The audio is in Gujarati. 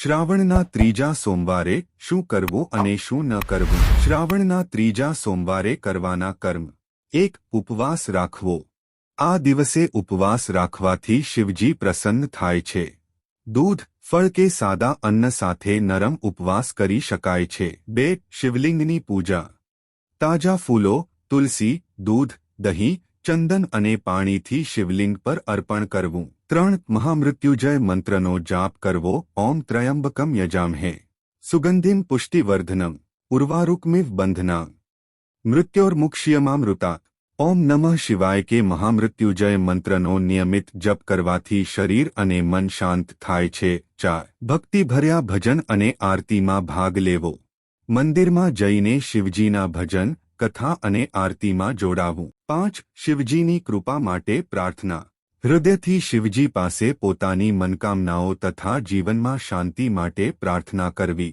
श्रावणना त्रीजा सोमवारे शू करवो अने शू न करवो श्रावणना त्रीजा सोमवार करवाना कर्म एक उपवास राखव आ दिवसे उपवास राखवा शिवजी प्रसन्न थाय दूध फल के सादा अन्न साथ नरम उपवास कर शिवलिंग छे पूजा ताजा फूलो तुलसी दूध दही ચંદન અને પાણીથી શિવલિંગ પર અર્પણ કરું 3 મહામૃત્યુજય મંત્રનો જાપ કરવો ૐ ત્ર્યંબકં યજામહે સુગંધિન પુષ્ટિવર્ધનં ઉરવારુકમે બંધના મૃત્યોર મુક્ષીયמא મૃતા ૐ નમઃ શિવાય કે મહામૃત્યુજય મંત્રનો નિયમિત જપ કરવાથી શરીર અને મન શાંત થાય છે 4 ભક્તિ ભર્યા ભજન અને આરતીમાં ભાગ લેવો મંદિરમાં જઈને શિવજીના ભજન કથા અને આરતીમાં જોડાઉં પાંચ શિવજીની કૃપા માટે પ્રાર્થના હૃદયથી શિવજી પાસે પોતાની મનકામનાઓ તથા જીવનમાં શાંતિ માટે પ્રાર્થના કરવી